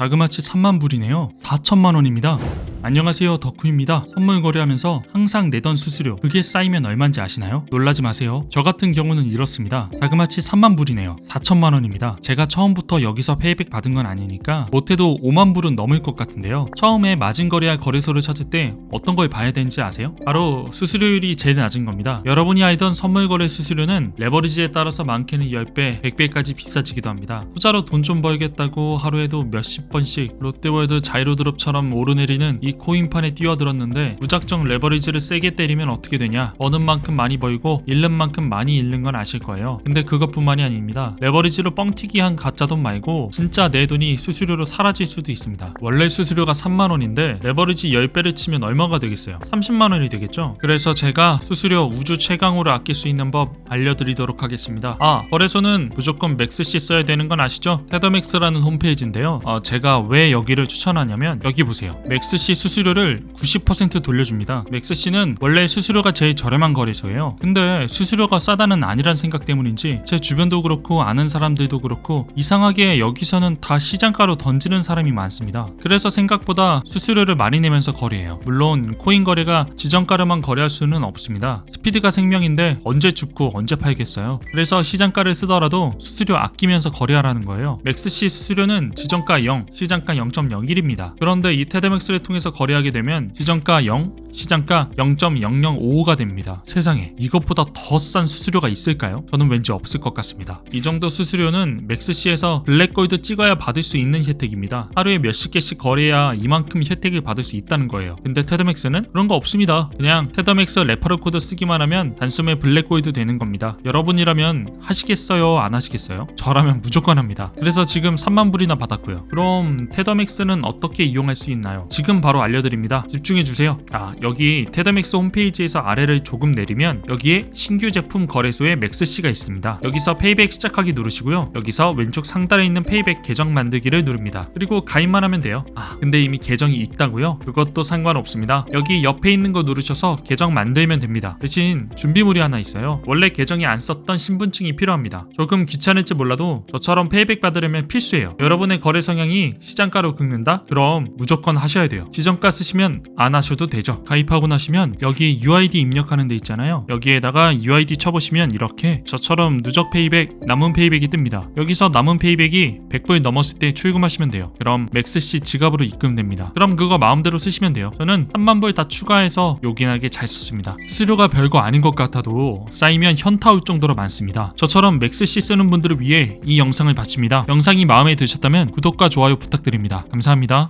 자그마치 3만 불이네요. 4천만 원입니다. 안녕하세요 덕후입니다. 선물 거래하면서 항상 내던 수수료 그게 쌓이면 얼마인지 아시나요? 놀라지 마세요. 저 같은 경우는 이렇습니다. 자그마치 3만 불이네요. 4천만 원입니다. 제가 처음부터 여기서 페이백 받은 건 아니니까 못해도 5만 불은 넘을 것 같은데요. 처음에 마진 거래할 거래소를 찾을 때 어떤 걸 봐야 되는지 아세요? 바로 수수료율이 제일 낮은 겁니다. 여러분이 알던 선물 거래 수수료는 레버리지에 따라서 많게는 10배, 100배까지 비싸지기도 합니다. 후자로 돈 좀 벌겠다고 하루에도 몇십 번씩 롯데월드 자이로드롭처럼 오르내리는 이 코인판에 뛰어들었는데 무작정 레버리지를 세게 때리면 어떻게 되냐? 버는 만큼 많이 벌고 잃는 만큼 많이 잃는 건 아실 거예요. 근데 그것뿐만이 아닙니다. 레버리지로 뻥튀기 한 가짜 돈 말고 진짜 내 돈이 수수료로 사라질 수도 있습니다. 원래 수수료가 3만원인데 레버리지 10배를 치면 얼마가 되겠어요? 30만원이 되겠죠? 그래서 제가 수수료 우주 최강으로 아낄 수 있는 법 알려드리도록 하겠습니다. 아 거래소는 무조건 맥스C 써야 되는 건 아시죠? 테더맥스라는 홈페이지인데요. 어, 제가 왜 여기를 추천하냐면 여기 보세요. 맥스C 수수료를 90% 돌려줍니다. 맥스C는 원래 수수료가 제일 저렴한 거래소예요. 근데 수수료가 싸다는 아니란 생각 때문인지 제 주변도 그렇고 아는 사람들도 그렇고 이상하게 여기서는 다 시장가로 던지는 사람이 많습니다. 그래서 생각보다 수수료를 많이 내면서 거래해요. 물론 코인 거래가 지정가로만 거래할 수는 없습니다. 스피드가 생명인데 언제 죽고 언제 팔겠어요. 그래서 시장가를 쓰더라도 수수료 아끼면서 거래하라는 거예요. 맥스C 수수료는 지정가 0, 시장가 0.01입니다. 그런데 이 테드맥스를 통해서 거래하게 되면 지정가 0, 시장가 0.0055가 됩니다. 세상에 이것보다 더 싼 수수료가 있을까요? 저는 왠지 없을 것 같습니다. 이 정도 수수료는 맥스시에서 블랙골드 찍어야 받을 수 있는 혜택입니다. 하루에 몇십 개씩 거래해야 이만큼 혜택을 받을 수 있다는 거예요. 근데 테드맥스는 그런 거 없습니다. 그냥 테드맥스 레퍼럴 코드 쓰기만 하면 단숨에 블랙골드 되는 겁니다. 여러분이라면 하시겠어요? 안 하시겠어요? 저라면 무조건 합니다. 그래서 지금 3만 불이나 받았고요. 그럼 테더맥스는 어떻게 이용할 수 있나요? 지금 바로 알려드립니다. 집중해 주세요. 아 여기 테더맥스 홈페이지에서 아래를 조금 내리면 여기에 신규 제품 거래소의 맥스씨가 있습니다. 여기서 페이백 시작하기 누르시고요. 여기서 왼쪽 상단에 있는 페이백 계정 만들기를 누릅니다. 그리고 가입만 하면 돼요. 아 근데 이미 계정이 있다고요? 그것도 상관없습니다. 여기 옆에 있는 거 누르셔서 계정 만들면 됩니다. 대신 준비물이 하나 있어요. 원래 계정이 안 썼던 신분증이 필요합니다. 조금 귀찮을지 몰라도 저처럼 페이백 받으려면 필수예요. 여러분의 거래 성향이 시장가로 긁는다? 그럼 무조건 하셔야 돼요. 지정 가 쓰시면 안 하셔도 되죠. 가입하고 나시면 여기 UID 입력하는 데 있잖아요. 여기에다가 UID 쳐보시면 이렇게 저처럼 누적 페이백, 남은 페이백이 뜹니다. 여기서 남은 페이백이 100불 넘었을 때 출금하시면 돼요. 그럼 맥스씨 지갑으로 입금됩니다. 그럼 그거 마음대로 쓰시면 돼요. 저는 3만 불 다 추가해서 요긴하게 잘 썼습니다. 수수료가 별거 아닌 것 같아도 쌓이면 현타 올 정도로 많습니다. 저처럼 맥스씨 쓰는 분들을 위해 이 영상을 바칩니다. 영상이 마음에 드셨다면 구독과 좋아요 부탁드립니다. 감사합니다.